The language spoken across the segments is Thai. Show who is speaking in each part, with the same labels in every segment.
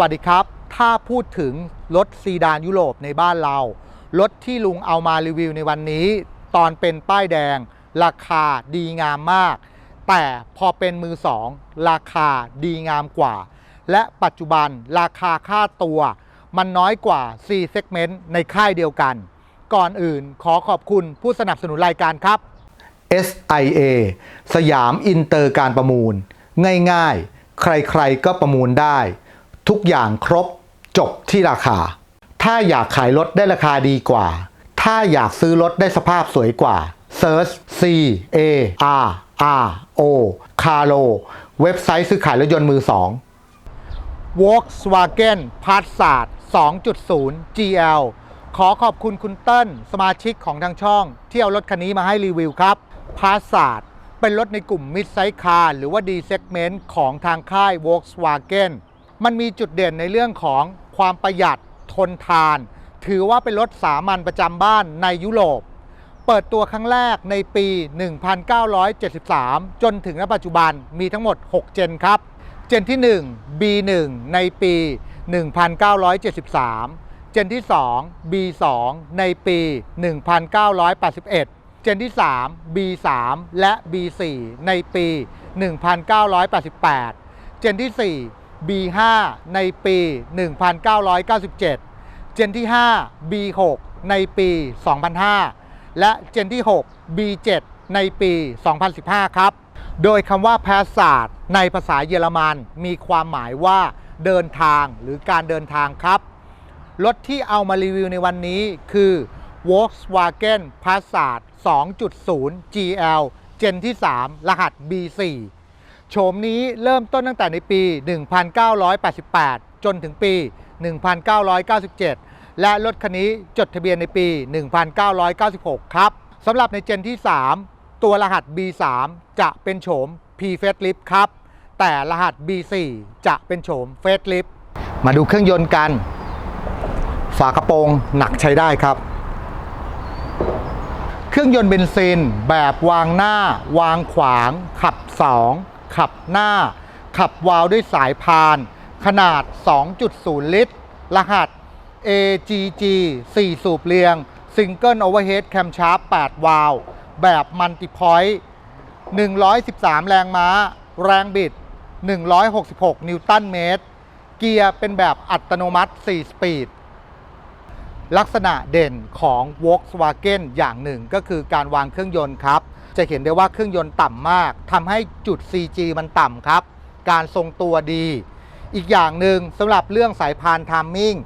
Speaker 1: วัสดีครับ ถ้าพูดถึงรถซีดานยุโรปในบ้านเรา รถที่ลุงเอามารีวิวในวันนี้ ตอนเป็นป้ายแดง ราคาดีงามมาก แต่พอเป็นมือสองราคาดีงามกว่า และปัจจุบันราคาค่าตัว มันน้อยกว่า4 segment ในค่ายเดียวกัน ก่อนอื่นขอขอบคุณผู้สนับสนุนรายการครับ SIA สยามอินเตอร์การประมูล ง่ายๆ ใครๆก็ประมูลได้ ทุกอย่างครบจบที่ราคา ถ้าอยากขายรถได้ราคาดีกว่า ถ้าอยากซื้อรถได้สภาพสวยกว่า Search C A R R O Caro เว็บไซต์ซื้อขายรถยนต์มือสอง Volkswagen Passat 2.0 GL ขอขอบคุณคุณเติ้ลสมาชิกของทางช่อง ที่เอารถคันนี้มาให้รีวิวครับ Passat เป็นรถในกลุ่ม Mid Size Car หรือว่า D Segment ของทางค่าย Volkswagen มันมีจุดเด่นในเรื่องของความประหยัดทนทาน ถือว่าเป็นรถสามัญประจำบ้านในยุโรป เปิดตัวครั้งแรกในปี 1973 จนถึงณปัจจุบันมีทั้งหมด 6 เจนครับ เจนที่ 1 B1 ในปี 1973 เจนที่ 2 B2 ในปี 1981 เจนที่ 3 B3 และ B4 ในปี 1988 เจนที่ 4 B5 ในปี 1997 เจนที่ 5 B6 ในปี 2005 และเจนที่ 6 B7 ในปี 2015 ครับ โดยคำว่า Passat ในภาษาเยอรมันมีความหมายว่าเดินทางหรือการเดินทางครับ รถที่เอามารีวิวในวันนี้คือ Volkswagen Passat 2.0 GL เจนที่ 3 รหัส B4 โฉมนี้เริ่มต้นตั้งแต่ในปี 1988 จนถึงปี 1997 และรถคันนี้จดทะเบียนในปี 1996 ครับสำหรับในเจนที่ 3 ตัวรหัส B3 จะเป็นโฉม P Facelift ครับ แต่รหัส B4 จะเป็นโฉม Facelift มาดูเครื่องยนต์กัน ฝากระโปรงหนักใช้ได้ครับ เครื่องยนต์เบนซินแบบวางหน้าวางขวางขับ 2 ขับหน้า ขับวาล์วด้วยสายพาน ขนาด 2.0 ลิตร รหัส AGG 4 สูบเรียง Single Overhead Camshaft 8 วาล์วแบบมัลติพอยต์113 แรงม้า แรงบิด 166 นิวตันเมตร เกียร์เป็นแบบอัตโนมัติ 4 สปีด ลักษณะเด่นของ Volkswagen อย่างหนึ่งก็คือการวางเครื่องยนต์ครับ จะเห็นได้ว่าเครื่องยนต์ต่ำมากทำให้จุด CG มันต่ำครับ การทรงตัวดี อีกอย่างหนึ่งสำหรับเรื่องสายพานทามมิ่ง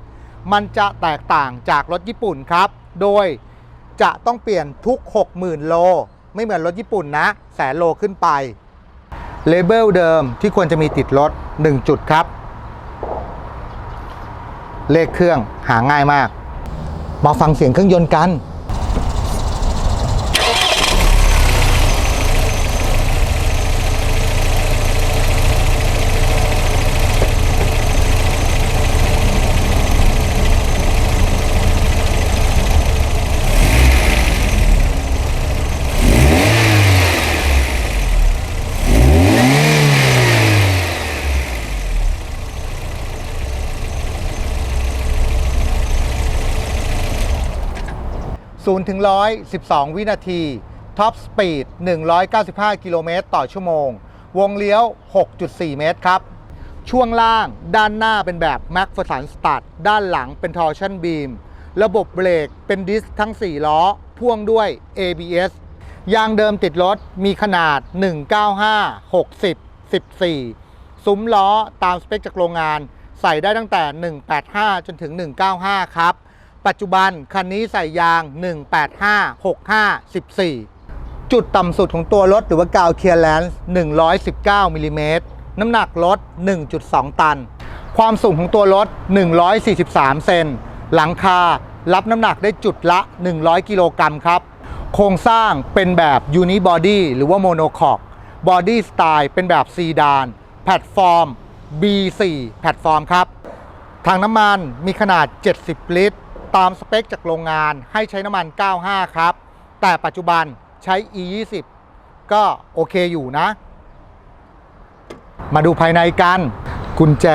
Speaker 1: มันจะแตกต่างจากรถญี่ปุ่นครับ โดยจะต้องเปลี่ยนทุก 60,000 โล ไม่เหมือนรถญี่ปุ่นนะ แสนโลขึ้นไป เลเบลเดิมที่ควรจะมีติดรถ 1 จุดครับ เลขเครื่องหาง่ายมาก มาฟังเสียงเครื่องยนต์กัน 0ถึง112 วินาทีท็อปสปีด195 กิโลเมตรต่อชั่วโมง วงเลี้ยว 6.4 เมตรครับ ช่วงล่างด้านหน้าเป็นแบบ m a c p h e r s o n Stud ด้านหลังเป็น Torsion Beam ระบบเบรกเป็นดิสทั้ง 4 ล้อ พ่วงด้วย ABS ยางเดิมติดรถมีขนาด 195 60 14 ซุ้มล้อตามสเปคจากโรงงาน ใส่ได้ตั้งแต่ 185 จนถึง 195 ครับ ปัจจุบันคันนี้ใส่ยาง 185 65 14 จุดต่ำสุดของตัวรถหรือว่ากาวเคลียร์แลนซ์119มิลลิเมตรน้ำหนักรถ 1.2 ตัน ความสูงของตัวรถ 143 เซน หลังคา รับน้ำหนักได้จุดละ 100 กิโลกรัมครับ โครงสร้างเป็นแบบยูนิบอดี้หรือว่าโมโนคอกบอดี้สไตล์เป็นแบบซีดาน แพลตฟอร์ม B4 แพลตฟอร์มครับถังน้ำมันมีขนาด 70 ลิตร ตามสเปคจากโรงงานให้ใช้น้ำมัน 95 ครับ แต่ปัจจุบันใช้ E20 ก็โอเคอยู่นะ มาดูภายในกัน กุญแจ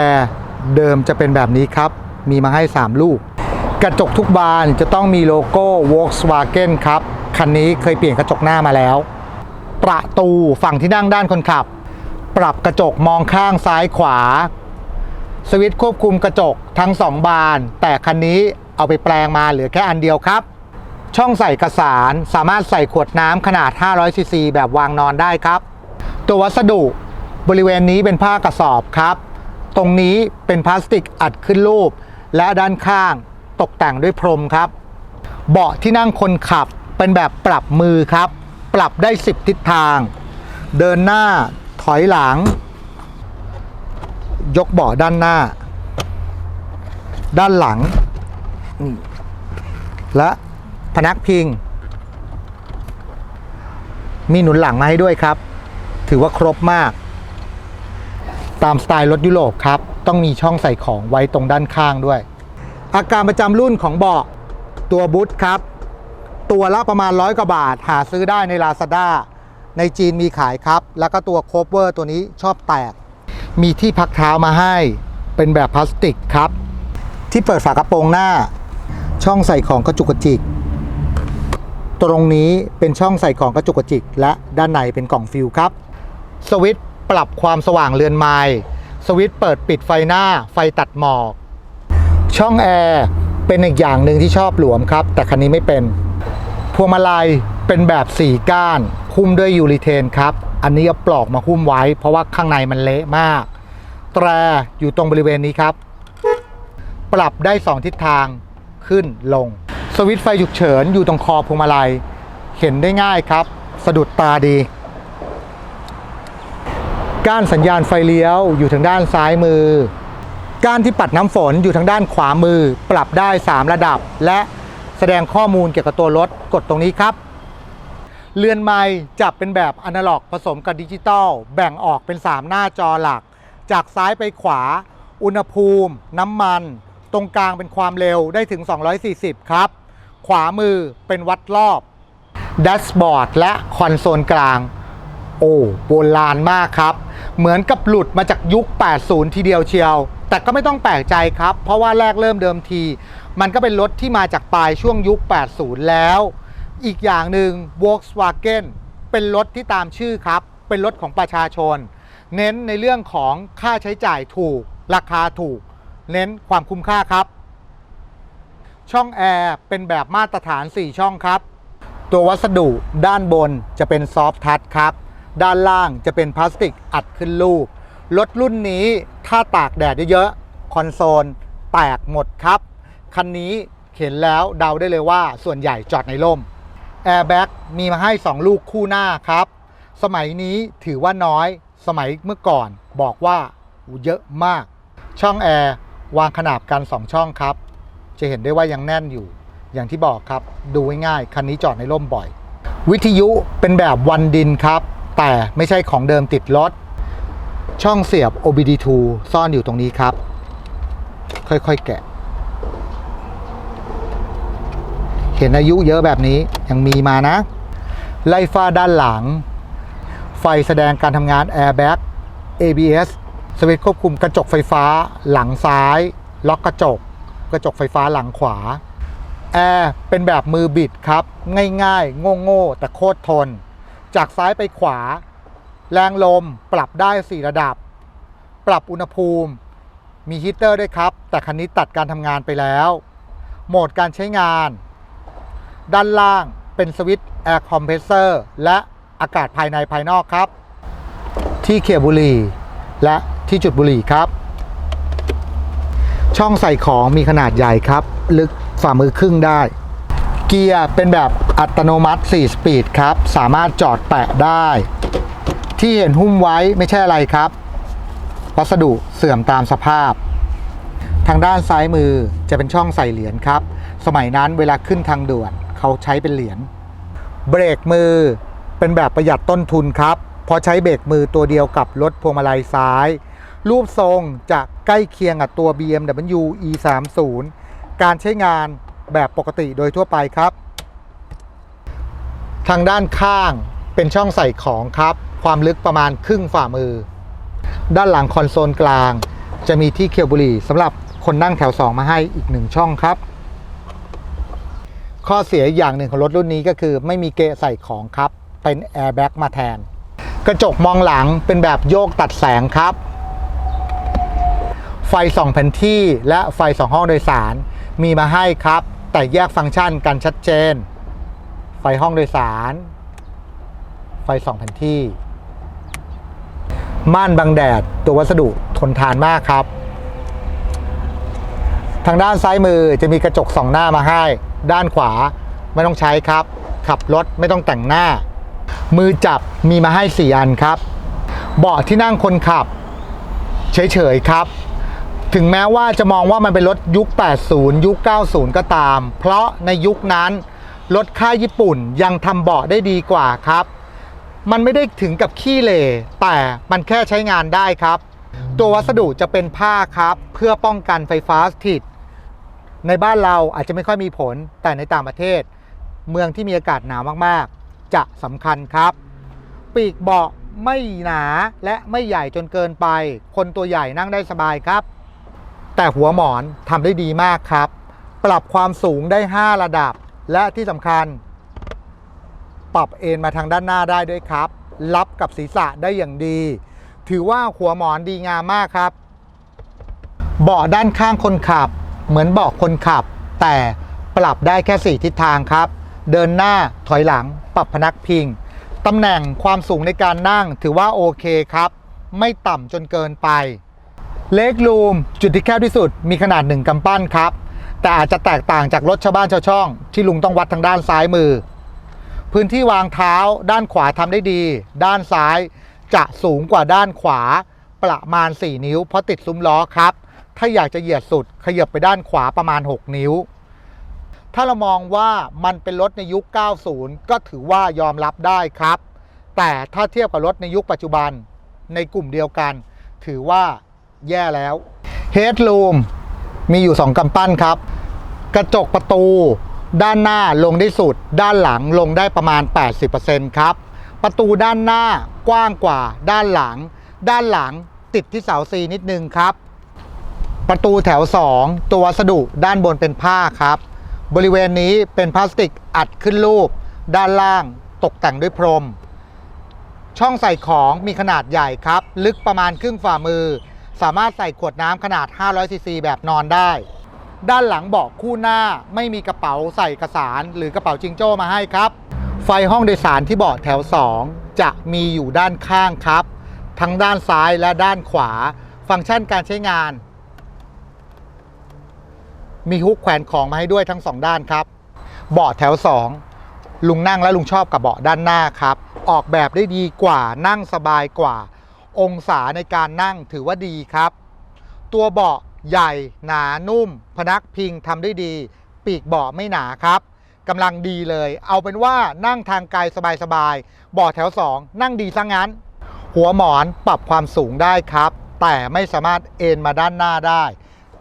Speaker 1: เดิมจะเป็นแบบนี้ครับ มีมาให้ 3 ลูก กระจกทุกบานจะต้องมีโลโก้ Volkswagen ครับ คันนี้เคยเปลี่ยนกระจกหน้ามาแล้ว ประตูฝั่งที่นั่งด้านคนขับ ปรับกระจกมองข้างซ้ายขวา สวิตช์ควบคุมกระจกทั้ง 2 บาน แต่คันนี้ เอาไปแปลงมาเหลือแค่อันเดียวครับ ช่องใส่เอกสารสามารถใส่ขวดน้ำขนาด 500ซีซีแบบวางนอนได้ครับ ตัววัสดุบริเวณนี้เป็นผ้ากระสอบครับ ตรงนี้เป็นพลาสติกอัดขึ้นรูป และด้านข้างตกแต่งด้วยพรมครับ เบาะที่นั่งคนขับเป็นแบบปรับมือครับ ปรับได้ 10 ทิศทาง เดินหน้าถอยหลัง ยกเบาะด้านหน้า ด้านหลัง นี่และพนักพิง มีหนุนหลังมาให้ด้วยครับ ถือว่าครบมาก ตามสไตล์รถยุโรปครับ ต้องมีช่องใส่ของไว้ตรงด้านข้างด้วย อาการประจำรุ่นของเบาะตัวบุ๊ทครับ ตัวละประมาณร้อยกว่าบาท หาซื้อได้ใน Lazada ในจีนมีขายครับ แล้วก็ตัวโคเวอร์ตัวนี้ชอบแตก มีที่พักเท้ามาให้ เป็นแบบพลาสติกครับ ที่เปิดฝากระโปรงหน้า ช่องใส่ของกระจุกกระจิก ตรงนี้เป็นช่องใส่ของกระจุกกระจิก และด้านในเป็นกล่องฟิลครับ สวิตช์ปรับความสว่างเรือนไม้สวิตช์เปิดปิดไฟหน้าไฟตัดหมอก ช่องแอร์เป็นอีกอย่างหนึ่งที่ชอบหลวมครับ แต่คันนี้ไม่เป็น พวงมาลัยเป็นแบบสี่ก้านหุ้มด้วยยูริเทนครับ อันนี้เอาปลอกมาหุ้มไว้ เพราะว่าข้างในมันเละมาก แตรอยู่ตรงบริเวณนี้ครับ ปรับได้ 2 ทิศทาง ขึ้นลง สวิตช์ไฟฉุกเฉินอยู่ตรงคอพวงมาลัย เห็นได้ง่ายครับ สะดุดตาดี ก้านสัญญาณไฟเลี้ยวอยู่ทางด้านซ้ายมือ ก้านที่ปัดน้ำฝนอยู่ทางด้านขวามือ ปรับได้ 3 ระดับ และแสดงข้อมูลเกี่ยวกับตัวรถกดตรงนี้ครับเรือนไม้จับเป็นแบบอนาล็อกผสมกับดิจิตอลแบ่งออกเป็น 3 หน้าจอหลัก จากซ้ายไปขวา อุณหภูมิ น้ำมัน ตรงกลางเป็นความเร็วได้ถึง 240 ครับ ขวามือเป็นวัดรอบแดชบอร์ดและคอนโซลกลาง โอ้โบราณมากครับ เหมือนกับหลุดมาจากยุค 80 ทีเดียวเชียว แต่ก็ไม่ต้องแปลกใจครับ เพราะว่าแรกเริ่มเดิมที มันก็เป็นรถที่มาจากปลายช่วงยุค 80 แล้ว อีกอย่างหนึ่ง Volkswagen เป็นรถที่ตามชื่อครับ เป็นรถของประชาชน เน้นในเรื่องของค่าใช้จ่ายถูก ราคาถูก เน้นความคุ้มค่าครับ ช่องแอร์เป็นแบบมาตรฐาน 4 ช่องครับ ตัววัสดุด้านบนจะเป็นซอฟทัชครับ ด้านล่างจะเป็นพลาสติกอัดขึ้นรูปรถรุ่นนี้ถ้าตากแดดเยอะๆ คอนโซลแตกหมดครับ คันนี้เห็นแล้วเดาได้เลยว่าส่วนใหญ่จอดในร่มแอร์แบ็กมีมาให้ 2 ลูกคู่หน้าครับ สมัยนี้ถือว่าน้อย สมัยเมื่อก่อนบอกว่าเยอะมาก ช่องแอร์ วางขนาบกัน 2 ช่องครับ จะเห็นได้ว่ายังแน่นอยู่ อย่างที่บอกครับ ดูง่ายๆคันนี้จอดในร่มบ่อย วิทยุเป็นแบบวันดินครับ แต่ไม่ใช่ของเดิมติดรถ ช่องเสียบ OBD2 ซ่อนอยู่ตรงนี้ครับ ค่อยๆแกะ เห็นอายุเยอะแบบนี้ยังมีมานะ ไล่ฟ้าด้านหลัง ไฟแสดงการทำงาน Airbag ABS สวิตช์ควบคุมกระจกไฟฟ้าหลังซ้าย ล็อกกระจก กระจกไฟฟ้าหลังขวา แอร์เป็นแบบมือบิดครับ ง่ายๆ โง่ๆ แต่โคตรทน จากซ้ายไปขวา แรงลมปรับได้ 4 ระดับ ปรับอุณหภูมิ มีฮีตเตอร์ด้วยครับ แต่คันนี้ตัดการทำงานไปแล้ว โหมดการใช้งาน ด้านล่างเป็นสวิตช์แอร์คอมเพรสเซอร์และอากาศภายในภายนอกครับ ที่เขียบุรีและ ที่จุดบุหรี่ครับ ช่องใส่ของมีขนาดใหญ่ครับ ลึกฝ่ามือครึ่งได้ เกียร์เป็นแบบอัตโนมัติ 4 สปีดครับ สามารถจอดแปะได้ ที่เห็นหุ้มไว้ไม่ใช่อะไรครับ วัสดุเสื่อมตามสภาพ ทางด้านซ้ายมือจะเป็นช่องใส่เหรียญครับ สมัยนั้นเวลาขึ้นทางด่วนเขาใช้เป็นเหรียญ เบรกมือเป็นแบบประหยัดต้นทุนครับพราะใช้เบรกมือตัวเดียวกับรถพวงมาลัยซ้าย รูปทรงจะใกล้เคียงกับตัว BMW E30 การใช้งานแบบปกติโดยทั่วไปครับ ทางด้านข้างเป็นช่องใส่ของครับ ความลึกประมาณครึ่งฝ่ามือ ด้านหลังคอนโซลกลาง จะมีที่เคียวบุหรี่สำหรับคนนั่งแถว 2 มาให้อีกหนึ่งช่องครับ ข้อเสียอย่างหนึ่งของรถรุ่นนี้ก็คือไม่มีเกะใส่ของครับ เป็นแอร์แบ็กมาแทน กระจกมองหลังเป็นแบบโยกตัดแสงครับ ฟส่องแผนที่และไฟส่องห้องโดยสาร มีมาให้ครับ แต่แยกฟังก์ชันกันชัดเจน ไฟห้องโดยสาร ไฟส่องแผนที่ ม่านบังแดดตัววัสดุทนทานมากครับ ทางด้านซ้ายมือจะมีกระจกสองหน้ามาให้ ด้านขวาไม่ต้องใช้ครับ ขับรถไม่ต้องแต่งหน้า มือจับมีมาให้ 4 อันครับ เบาะที่นั่งคนขับ เฉยๆครับ ถึงแม้ว่าจะมองว่ามันเป็นรถยุค 80 ยุค 90 ก็ตาม เพราะในยุคนั้น รถค่ายญี่ปุ่นยังทำเบาะได้ดีกว่าครับ มันไม่ได้ถึงกับขี้เหร่แต่มันแค่ใช้งานได้ครับ ตัววัสดุจะเป็นผ้าครับ เพื่อป้องกันไฟฟ้าสถิต ในบ้านเราอาจจะไม่ค่อยมีผล แต่ในต่างประเทศ เมืองที่มีอากาศหนาวมากๆ จะสำคัญครับ ปีกเบาะไม่หนาและไม่ใหญ่จนเกินไป คนตัวใหญ่นั่งได้สบายครับ แต่หัวหมอนทำได้ดีมากครับ ปรับความสูงได้ 5 ระดับ และที่สำคัญ ปรับเอนมาทางด้านหน้าได้ด้วยครับ รับกับศีรษะได้อย่างดี ถือว่าหัวหมอนดีงามมากครับ เบาะด้านข้างคนขับ เหมือนเบาะคนขับ แต่ปรับได้แค่ 4 ทิศทางครับ เดินหน้าถอยหลัง ปรับพนักพิงตำแหน่งความสูงในการนั่งถือว่าโอเคครับ ไม่ต่ำจนเกินไป เลกรูมจุดที่แคบที่สุดมีขนาด1กำปั้นครับ แต่อาจจะแตกต่างจากรถชาวบ้านชาวช่อง ที่ลุงต้องวัดทางด้านซ้ายมือ พื้นที่วางเท้าด้านขวาทำได้ดี ด้านซ้ายจะสูงกว่าด้านขวาประมาณ 4 นิ้ว เพราะติดซุ้มล้อครับ ถ้าอยากจะเหยียดสุดขยับไปด้านขวาประมาณ 6 นิ้ว ถ้าเรามองว่ามันเป็นรถในยุค 90 ก็ถือว่ายอมรับได้ครับ แต่ถ้าเทียบกับรถในยุคปัจจุบันในกลุ่มเดียวกัน ถือว่า แย่แล้ว Headroom มีอยู่ 2กำปั้นครับ กระจกประตู ด้านหน้าลงได้สุด ด้านหลังลงได้ประมาณ 80%ครับ ประตูด้านหน้ากว้างกว่า ด้านหลัง ด้านหลังติดที่เสาซีนิดนึงครับ ประตูแถว 2 ตัววัสดุด้านบนเป็นผ้าครับ บริเวณนี้เป็นพลาสติกอัดขึ้นรูป ด้านล่างตกแต่งด้วยพรม ช่องใส่ของมีขนาดใหญ่ครับ ลึกประมาณครึ่งฝ่ามือ สามารถใส่ขวดน้ำขนาด 500ซีซีแบบนอนได้ ด้านหลังเบาะคู่หน้าไม่มีกระเป๋าใส่เอกสารหรือกระเป๋าจิงโจ้มาให้ครับ ไฟห้องโดยสารที่เบาะแถว 2 จะมีอยู่ด้านข้างครับ ทั้งด้านซ้ายและด้านขวา ฟังก์ชันการใช้งาน มีฮุกแขวนของมาให้ด้วยทั้งสองด้านครับ เบาะแถว 2 ลุงนั่งและลุงชอบกับเบาะด้านหน้าครับ ออกแบบได้ดีกว่านั่งสบายกว่า องศาในการนั่งถือว่าดีครับ ตัวเบาะใหญ่หนานุ่ม พนักพิงทำได้ดี ปีกเบาะไม่หนาครับกำลังดีเลย เอาเป็นว่านั่งทางไกลสบายๆเบาะแถว 2 นั่งดีซะงั้น หัวหมอนปรับความสูงได้ครับ แต่ไม่สามารถเอนมาด้านหน้าได้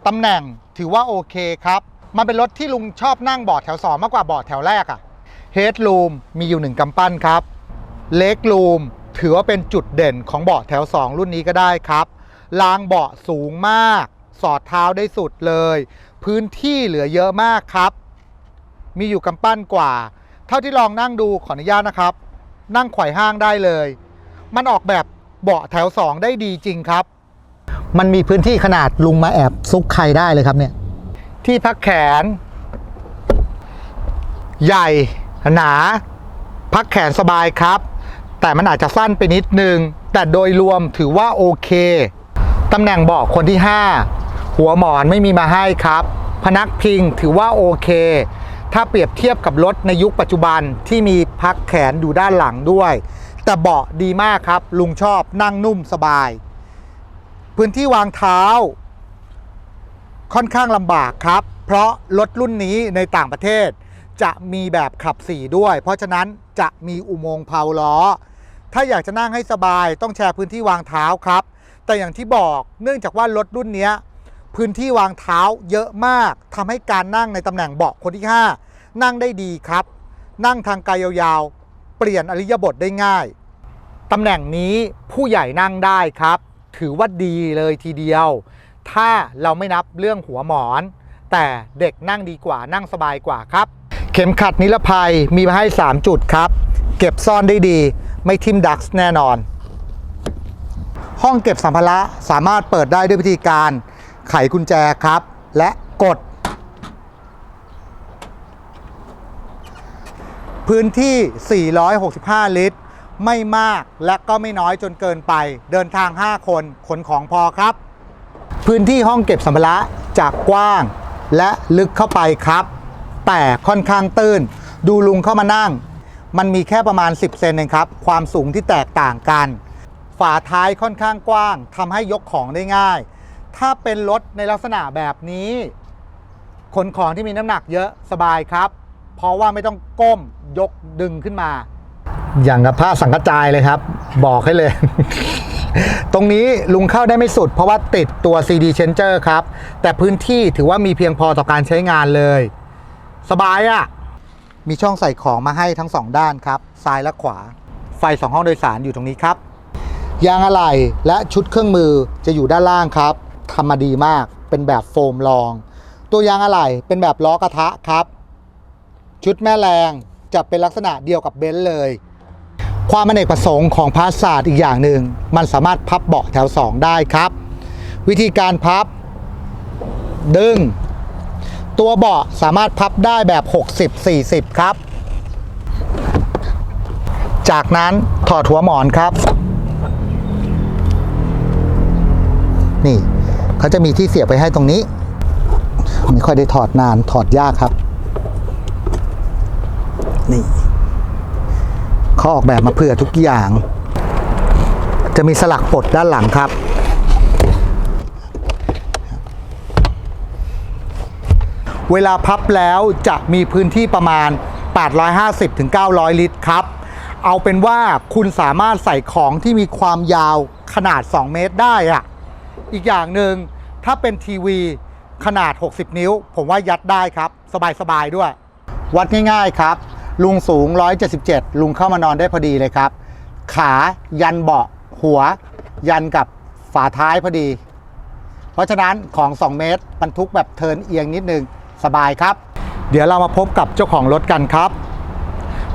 Speaker 1: ตำแหน่งถือว่าโอเคครับ มันเป็นรถที่ลุงชอบนั่งเบาะแถว 2 มากกว่าเบาะแถวแรกอะเฮดรูมมีอยู่หนึ่งกำปั้นครับเล็กรูม ถือว่าเป็นจุดเด่นของเบาะแถว 2 รุ่นนี้ก็ได้ครับรางเบาะสูงมาก สอดเท้าได้สุดเลย พื้นที่เหลือเยอะมากครับ มีอยู่กำปั้นกว่า เท่าที่ลองนั่งดูขออนุญาตนะครับ นั่งไขว่ห้างได้เลย มันออกแบบเบาะแถว 2 ได้ดีจริงครับ มันมีพื้นที่ขนาดลุงมาแอบซุกใครได้เลยครับเนี่ย ที่พักแขน ใหญ่ หนา พักแขนสบายครับ แต่มันอาจจะสั้นไปนิดนึง แต่โดยรวมถือว่าโอเค ตำแหน่งเบาะคนที่ 5 หัวหมอนไม่มีมาให้ครับ พนักพิงถือว่าโอเค ถ้าเปรียบเทียบกับรถในยุคปัจจุบันที่มีพักแขนอยู่ด้านหลังด้วย แต่เบาะดีมากครับ ลุงชอบนั่งนุ่มสบาย พื้นที่วางเท้า ค่อนข้างลำบากครับ เพราะรถรุ่นนี้ในต่างประเทศจะมีแบบขับ 4 ด้วย เพราะฉะนั้นจะมีอุโมงค์เพาล้อ ถ้าอยากจะนั่งให้สบายต้องแชร์พื้นที่วางเท้าครับ แต่อย่างที่บอกเนื่องจากว่ารถรุ่นนี้พื้นที่วางเท้าเยอะมากทำให้การนั่งในตำแหน่งเบาะคนที่ 5 นั่งได้ดีครับ นั่งทางไกลยาวๆ เปลี่ยนอริยบทได้ง่าย ตำแหน่งนี้ผู้ใหญ่นั่งได้ครับ ถือว่าดีเลยทีเดียว ถ้าเราไม่นับเรื่องหัวหมอน แต่เด็กนั่งดีกว่านั่งสบายกว่าครับ เข็มขัดนิรภัยมีมาให้ 3 จุดครับ เก็บซ่อนได้ดี ไม่ทิ่มดักส์แน่นอน ห้องเก็บสัมภาระสามารถเปิดได้ด้วยวิธีการไขกุญแจครับ และกด พื้นที่ 465 ลิตร ไม่มากและก็ไม่น้อยจนเกินไป เดินทาง 5 คนขนของพอครับ พื้นที่ห้องเก็บสัมภาระจากกว้างและลึกเข้าไปครับ แต่ค่อนข้างตื้น ดูลุงเข้ามานั่ง มันมีแค่ประมาณ 10 เซนเองครับ ความสูงที่แตกต่างกัน ฝาท้ายค่อนข้างกว้างทำให้ยกของได้ง่าย ถ้าเป็นรถในลักษณะแบบนี้ ขนของที่มีน้ำหนักเยอะสบายครับ เพราะว่าไม่ต้องก้มยกดึงขึ้นมา อย่างกับผ้าสังกจายเลยครับ บอกให้เลย ตรงนี้ลุงเข้าได้ไม่สุด เพราะว่าติดตัว CD changer ครับ แต่พื้นที่ถือว่ามีเพียงพอต่อการใช้งานเลย สบายอะ่ะ มีช่องใส่ของมาให้ทั้งสองด้านครับ ซ้ายและขวา ไฟสองห้องโดยสารอยู่ตรงนี้ครับ ยางอะไหล่และชุดเครื่องมือจะอยู่ด้านล่างครับทำมาดีมาก เป็นแบบโฟมรอง ตัวยางอะไหล่เป็นแบบล้อกระทะครับ ชุดแม่แรงจะเป็นลักษณะเดียวกับเบนซ์เลย ความอเนกประสงค์ของพาสซาดอีกอย่างหนึ่ง มันสามารถพับเบาะแถว 2 ได้ครับ วิธีการพับ ดึง ตัวเบาะสามารถพับได้แบบ 60-40 ครับ จากนั้นถอดหัวหมอนครับ นี่เขาจะมีที่เสียบไปให้ตรงนี้ ไม่ค่อยได้ถอดนานถอดยากครับ นี่เขาออกแบบมาเพื่อทุกอย่าง จะมีสลักปลดด้านหลังครับ เวลาพับแล้วจะมีพื้นที่ประมาณ 850-900 ลิตรครับ เอาเป็นว่าคุณสามารถใส่ของที่มีความยาวขนาด 2 เมตรได้อะอีกอย่างหนึ่งถ้าเป็นทีวีขนาด 60 นิ้ว ผมว่ายัดได้ครับ สบายๆด้วย วัดง่ายๆครับ ลุงสูง 177 ลุงเข้ามานอนได้พอดีเลยครับ ขายันเบาะหัว ยันกับฝาท้ายพอดี เพราะฉะนั้นของ 2 เมตรบรรทุกแบบเทินเอียงนิดนึง สบายครับ เดี๋ยวเรามาพบกับเจ้าของรถกันครับ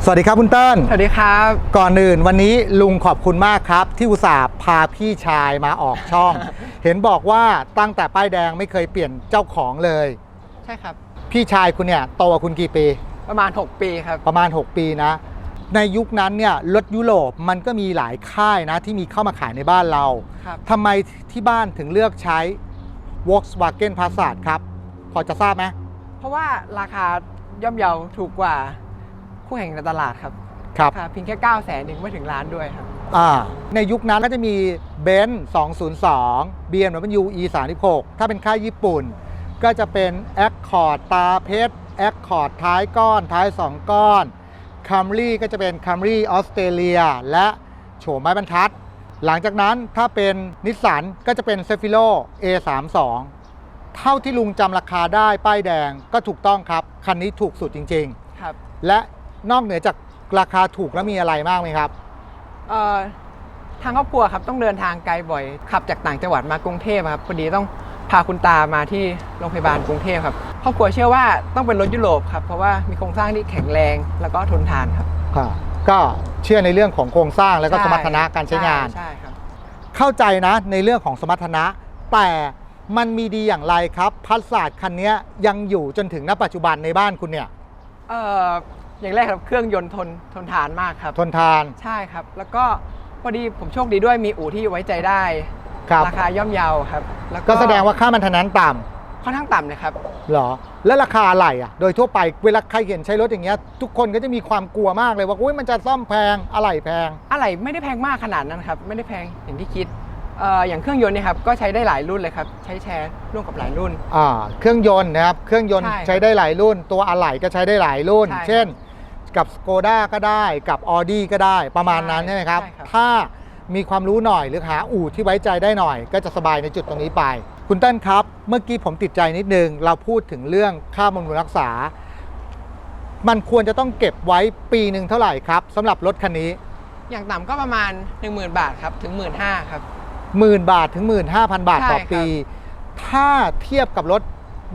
Speaker 1: สวัสดีครับคุณเติ้ล
Speaker 2: สวัสดีครับ
Speaker 1: ก่อนอื่นวันนี้ลุงขอบคุณมากครับ ที่อุตส่าห์พาพี่ชายมาออกช่อง เห็นบอกว่าตั้งแต่ป้ายแดงไม่เคยเปลี่ยนเจ้าของเลย
Speaker 2: ใช่ครับ
Speaker 1: พี่ชายคุณเนี่ยโตกว่าคุณกี่ปี
Speaker 2: ประมาณ 6 ปีครับ
Speaker 1: ประมาณ 6 ปีนะ ในยุคนั้นเนี่ยรถยุโรปมันก็มีหลายค่ายนะที่มีเข้ามาขายในบ้านเรา
Speaker 2: ครับ
Speaker 1: ทำไมที่บ้านถึงเลือกใช้ Volkswagen Passat ครับ พอจะทราบไหม
Speaker 2: เพราะว่าราคาย่อมเยาถูกกว่าคู่แข่งในตลาดครับ
Speaker 1: ครับ
Speaker 2: ราคาเพียงแค่ 9 0 0แสนถึงไม่ถึงล้านด้วยครับ
Speaker 1: อ่า ในยุคนั้นก็จะมี b e n z 202 BMW E 36 ถ้าเป็นค่ายญี่ปุ่น ก็จะเป็น Accord ตาเพชร Accord ท้ายก้อนท้าย 2 ก้อน Camry ก็จะเป็น Camry ออสเตรเลียและโฉมไม้บรรทัด หลังจากนั้นถ้าเป็นนิสสันก็จะเป็น c e f i r o A32 เท่าที่ลุงจำราคาได้ป้ายแดงก็ถูกต้องครับ คันนี้ถูกสุดจริง
Speaker 2: ครับ
Speaker 1: ๆ และนอกเหนือจากราคาถูกแล้วมีอะไรมากไหมครับ
Speaker 2: เอ่อทางครอบครัวครับต้องเดินทางไกลบ่อย ขับจากต่างจังหวัดมากรุงเทพครับพอดีต้องพาคุณตามาที่โรงพยาบาลกรุงเทพครับครอบครัวเชื่อว่าต้องเป็นรถยุโรปครับเพราะว่ามีโครงสร้างที่แข็งแรงแล้วก็ทนทานครับ
Speaker 1: ค่ะก็เชื่อในเรื่องของโครงสร้างแล้วก็
Speaker 2: ใช่
Speaker 1: สมรรถนะการใช้งาน
Speaker 2: ใช่ครับ
Speaker 1: เข้าใจนะในเรื่องของสมรรถนะ แต่ มันมีดีอย่างไรครับพัสสาดคันนี้ยังอยู่จนถึงณปัจจุบันในบ้านคุณเนี่ย
Speaker 2: เอ่ออย่างแรกครับเครื่องยนต์ทนทนทานมากครับ
Speaker 1: ทนทาน
Speaker 2: ใช่ครับ แล้วก็พอดีผมโชคดีด้วยมีอู่ที่ไว้ใจได้
Speaker 1: ครับ
Speaker 2: ราคาย่อมเยาครับ แล้ว
Speaker 1: ก็แสดงว่าค่ามันทนั้นต่
Speaker 2: ค่อนข้างต่ำเลยครับำ
Speaker 1: เหรอ แล้วราคาอะไรอะ โดยทั่วไปเวลาใครเห็นใช้รถอย่างเงี้ยทุกคนก็จะมีความกลัวมากเลยว่าอุ้ยมันจะซ่อมแพงอะไหล่แพง
Speaker 2: อะไรไม่ได้แพงมากขนาดนั้นครับ ไม่ได้แพงอย่างที่คิด เอ่ออย่างเครื่องยนต์เนี่ยครับก็ใช้ได้หลายรุ่นเลยครับใช้แชร์ร่วมกับหลายรุ่น
Speaker 1: อ่าเครื่องยนต์นะครับ เครื่องยนต์
Speaker 2: ใช่ครับ
Speaker 1: ใช้ได้หลายรุ่น ตัวอะไหล่ก็ใช้ได้หลายรุ่น
Speaker 2: ใช่ครับ
Speaker 1: เช่น กับ Skoda ก็ได้ กับ Audi ก็ได้ ประมาณนั้น
Speaker 2: ใช่
Speaker 1: ใช่ไหมครับ
Speaker 2: ใช่ครับ
Speaker 1: ถ้ามีความรู้หน่อยหรือหาอู่ที่ไว้ใจได้หน่อย ก็จะสบายในจุดตรงนี้ไป คุณเต้นครับ เมื่อกี้ผมติดใจนิดนึง เราพูดถึงเรื่องค่าบำรุงรักษา มันควรจะต้องเก็บไว้ปีหนึ่งเท่าไหร่ครับสำหรับรถคันนี้
Speaker 2: อย่างต่ำก็ประมาณ 10,000 บาทครับถึง 15,000ครับ
Speaker 1: หมื่นบาทถึง 15,000 บาทต่อ
Speaker 2: ใช่ครับ
Speaker 1: ปี ถ้าเทียบกับรถ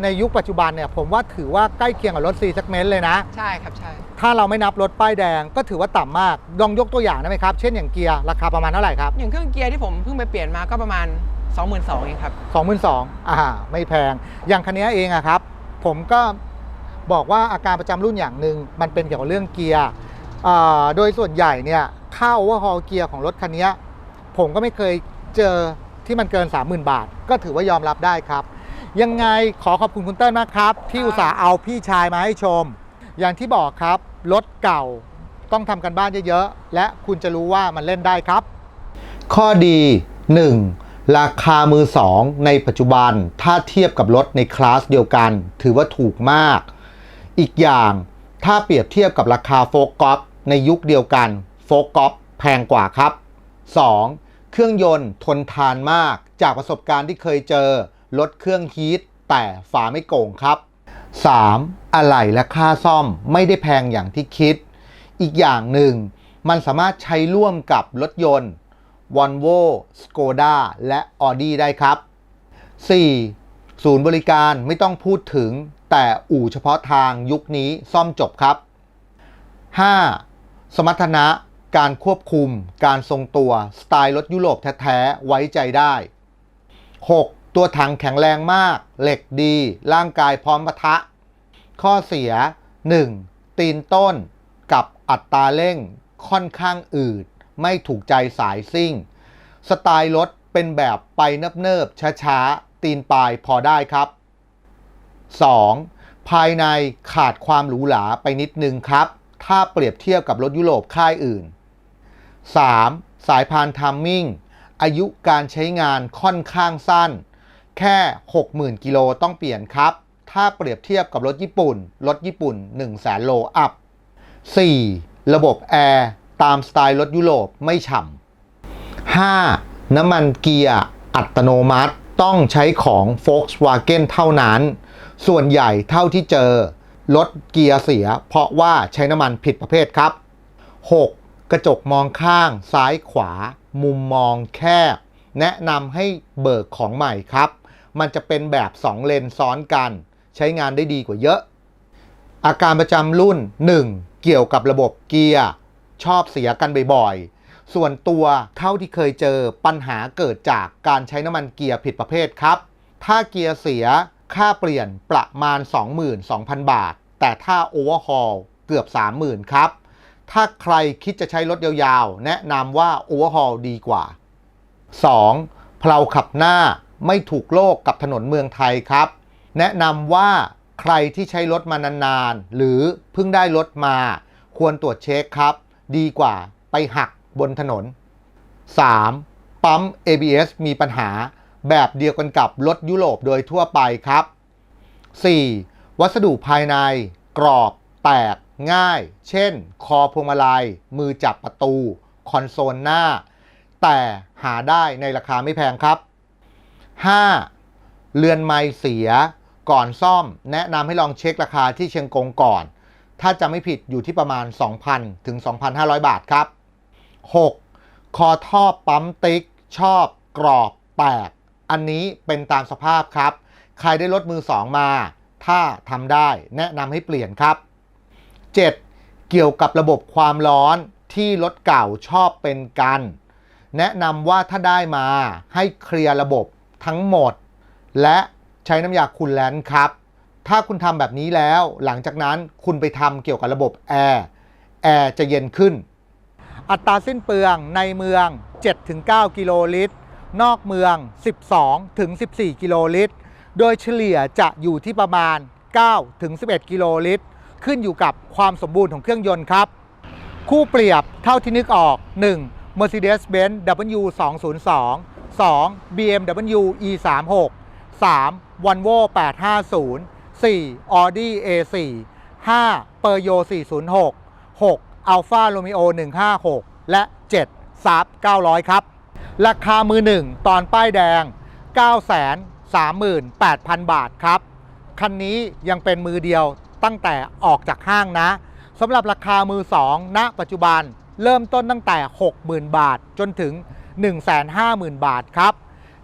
Speaker 1: ในยุคปัจจุบันเนี่ยผมว่าถือว่าใกล้เคียงกับรถ C segment เลยนะ
Speaker 2: ใช่ครับใช่
Speaker 1: ถ้าเราไม่นับรถป้ายแดงก็ถือว่าต่ำมากลองยกตัวอย่างได้ไหมครับ เช่นอย่างเกียร์ราคาประมาณเท่าไหร่ครับ
Speaker 2: อย่างเครื่องเกียร์ที่ผมเพิ่งไปเปลี่ยนมาก็ประมาณ 22,000เองครับ
Speaker 1: 22,000อ่าไม่แพง อย่างคันนี้เองอะครับ ผมก็บอกว่าอาการประจำรุ่นอย่างหนึ่งมันเป็นเกี่ยวกับเรื่องเกียร์อ่าโดยส่วนใหญ่เนี่ยค่าโอเวอร์ฮอลเกียร์ของรถคันนี้ผมก็ไม่เคย เจอที่มันเกิน 30,000 บาท ก็ถือว่ายอมรับได้ครับ ยังไงขอขอบคุณคุณเต้ลมากครับ ที่อุตส่าห์เอาพี่ชายมาให้ชม อย่างที่บอกครับรถเก่าต้องทำกันบ้านเยอะๆ และคุณจะรู้ว่ามันเล่นได้ครับ ข้อดี 1. ราคามือ 2 ในปัจจุบันถ้าเทียบกับรถในคลาสเดียวกัน ถือว่าถูกมาก อีกอย่างถ้าเปรียบเทียบกับราคาโฟกอฟในยุคเดียวกันโฟกอฟแพงกว่าครับ 2. เครื่องยนต์ทนทานมาก จากประสบการณ์ที่เคยเจอรถเครื่องฮีทแต่ฝาไม่โก่งครับ 3. อะไหล่และค่าซ่อมไม่ได้แพงอย่างที่คิด อีกอย่างหนึ่ง มันสามารถใช้ร่วมกับรถยนต์ Volvo Skoda และ Audi ได้ครับ 4. ศูนย์บริการไม่ต้องพูดถึง แต่อู่เฉพาะทางยุคนี้ซ่อมจบครับ 5. สมรรถนะ การควบคุม การทรงตัว สไตล์รถยุโรปแท้ๆ ไว้ใจได้ 6. ตัวถังแข็งแรงมาก เหล็กดี ร่างกายพร้อมปะทะ ข้อเสีย 1. ตีนต้นกับอัตราเร่งค่อนข้างอืด ไม่ถูกใจสายซิ่ง สไตล์รถเป็นแบบไปเนิบๆช้าๆ ตีนปลายพอได้ครับ 2. ภายในขาดความหรูหราไปนิดนึงครับ ถ้าเปรียบเทียบกับรถยุโรปค่ายอื่น 3. สายพานทัมมิ่ง อายุการใช้งานค่อนข้างสั้น แค่ 60,000 กิโลต้องเปลี่ยนครับ ถ้าเปรียบเทียบกับรถญี่ปุ่น รถญี่ปุ่น 1 0 0 0 0แสนโลอัพ 4. ระบบแอร์ ตามสไตล์รถยุโรปไม่ฉ่ำ 5. น้ำมันเกียร์อัตโนมัติต้องใช้ของ Volkswagen เท่านั้น ส่วนใหญ่เท่าที่เจอ รถเกียร์เสียเพราะว่าใช้น้ำมันผิดประเภทครับ 6. กระจกมองข้างซ้ายขวา มุมมองแคบ แนะนำให้เบิกของใหม่ครับ มันจะเป็นแบบ 2 เลนซ้อนกัน ใช้งานได้ดีกว่าเยอะ อาการประจำรุ่น 1. เกี่ยวกับระบบเกียร์ชอบเสียกันบ่อยๆ ส่วนตัวเท่าที่เคยเจอปัญหาเกิดจากการใช้น้ำมันเกียร์ผิดประเภทครับ ถ้าเกียร์เสียค่าเปลี่ยนประมาณ 22,000 บาท แต่ถ้าโอเวอร์ฮอลเกือบ 30,000 ครับ ถ้าใครคิดจะใช้รถยาวๆ แนะนำว่าโอเวอร์ฮอลดีกว่า 2. เพลาขับหน้าไม่ถูกโลกกับถนนเมืองไทยครับ แนะนำว่าใครที่ใช้รถมานานๆ หรือเพิ่งได้รถมา ควรตรวจเช็คครับ ดีกว่าไปหักบนถนน 3. ปั๊ม ABS มีปัญหาแบบเดียวกันกับรถยุโรปโดยทั่วไปครับ 4. วัสดุภายในกรอบแตก ง่าย เช่น คอพวงมาลัย มือจับประตู คอนโซลหน้า แต่หาได้ในราคาไม่แพงครับ 5. เรือนไม้เสีย ก่อนซ่อม แนะนำให้ลองเช็คราคาที่เชียงกงก่อน ถ้าจะไม่ผิดอยู่ที่ประมาณ 2,000 ถึง 2,500 บาทครับ 6. คอท่อปั๊มติ๊ก ชอบกรอบแตก อันนี้เป็นตามสภาพครับ ใครได้รถมือสองมา ถ้าทำได้แนะนำให้เปลี่ยนครับ 7. เกี่ยวกับระบบความร้อนที่รถเก่าชอบเป็นกัน แนะนำว่าถ้าได้มาให้เคลียร์ระบบทั้งหมด และใช้น้ำยาคูลแลนต์ครับ ถ้าคุณทำแบบนี้แล้ว หลังจากนั้นคุณไปทำเกี่ยวกับระบบแอร์ แอร์จะเย็นขึ้น อัตราสิ้นเปลืองในเมือง 7-9 กิโลลิตร นอกเมือง 12-14 กิโลลิตร โดยเฉลี่ยจะอยู่ที่ประมาณ 9-11 กิโลลิตร ขึ้นอยู่กับความสมบูรณ์ของเครื่องยนต์ครับ คู่เปรียบเท่าที่นึกออก 1. Mercedes-Benz W202 2. BMW E36 3. Volvo 850 4. Audi A4 5. Peugeot 406 6. Alfa Romeo 156 และ 7. Saab 900 ครับ ราคามือหนึ่งตอนป้ายแดง 938,000 บาทครับ คันนี้ยังเป็นมือเดียว ตั้งแต่ออกจากห้างนะสำหรับราคามือ2ณปัจจุบันเริ่มต้นตั้งแต่ 60,000 บาทจนถึง 150,000 บาทครับ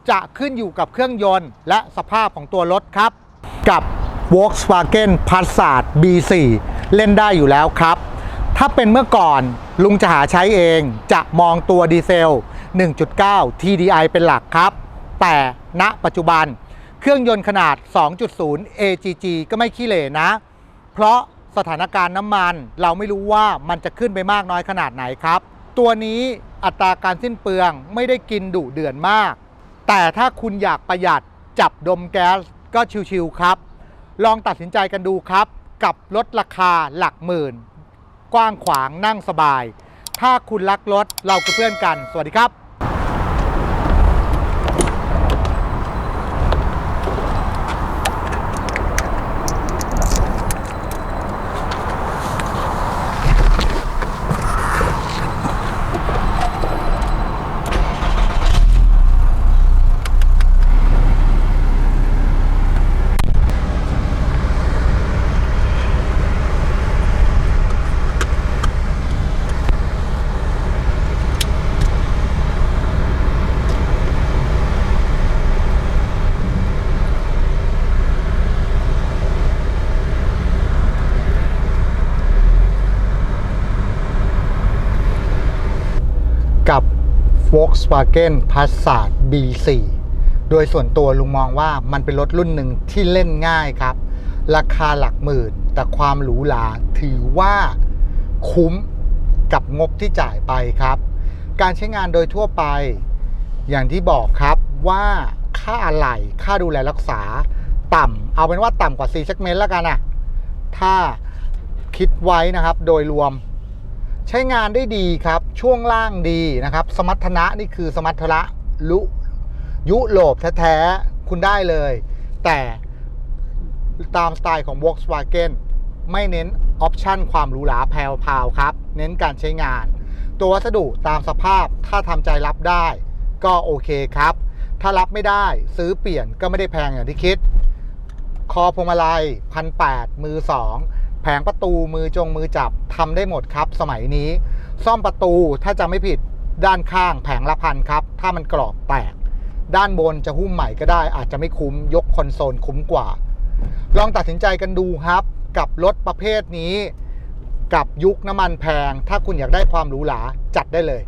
Speaker 1: จะขึ้นอยู่กับเครื่องยนต์และสภาพของตัวรถครับ กับ Volkswagen Passat B4 เล่นได้อยู่แล้วครับ ถ้าเป็นเมื่อก่อนลุงจะหาใช้เองจะมองตัวดีเซล 1.9 TDI เป็นหลักครับ แต่ณปัจจุบันเครื่องยนต์ขนาด 2.0 AGG ก็ไม่ขี้เหร่นะ เพราะสถานการณ์น้ำมันเราไม่รู้ว่ามันจะขึ้นไปมากน้อยขนาดไหนครับ ตัวนี้อัตราการสิ้นเปลืองไม่ได้กินดุเดือนมาก แต่ถ้าคุณอยากประหยัดจับดมแก๊สก็ชิวๆครับ ลองตัดสินใจกันดูครับ กับรถราคาหลักหมื่น กว้างขวางนั่งสบาย ถ้าคุณรักรถเราคือเพื่อนกัน สวัสดีครับกับ Volkswagen Passat B4 โดยส่วนตัวลุงมองว่ามันเป็นรถรุ่นหนึ่งที่เล่นง่ายครับ ราคาหลักหมื่น แต่ความหรูหราถือว่าคุ้มกับงบที่จ่ายไปครับ การใช้งานโดยทั่วไป อย่างที่บอกครับว่าค่าอะไหล่ค่าดูแลรักษาต่ำเอาเป็นว่าต่ำกว่า4 segment แล้วกันนะถ้าคิดไว้นะครับโดยรวม ใช้งานได้ดีครับ ช่วงล่างดีนะครับ สมรรถนะนี่คือสมรรถนะลุยุโรปแท้ๆ คุณได้เลย แต่ตามสไตล์ของ Volkswagen ไม่เน้นออปชันความหรูหราแพรวๆครับ เน้นการใช้งาน ตัววัสดุตามสภาพถ้าทำใจรับได้ ก็โอเคครับ ถ้ารับไม่ได้ซื้อเปลี่ยนก็ไม่ได้แพงอย่างที่คิด คอพวงมาลัยพันแปดมือสอง แผงประตูมือจงมือจับทำได้หมดครับ สมัยนี้ ซ่อมประตูถ้าจะไม่ผิดด้านข้างแผงละพันครับ ถ้ามันกรอบแตก ด้านบนจะหุ้มใหม่ก็ได้ อาจจะไม่คุ้มยกคอนโซลคุ้มกว่า ลองตัดสินใจกันดูครับ กับรถประเภทนี้ กับยุคน้ำมันแพง ถ้าคุณอยากได้ความหรูหราจัดได้เลย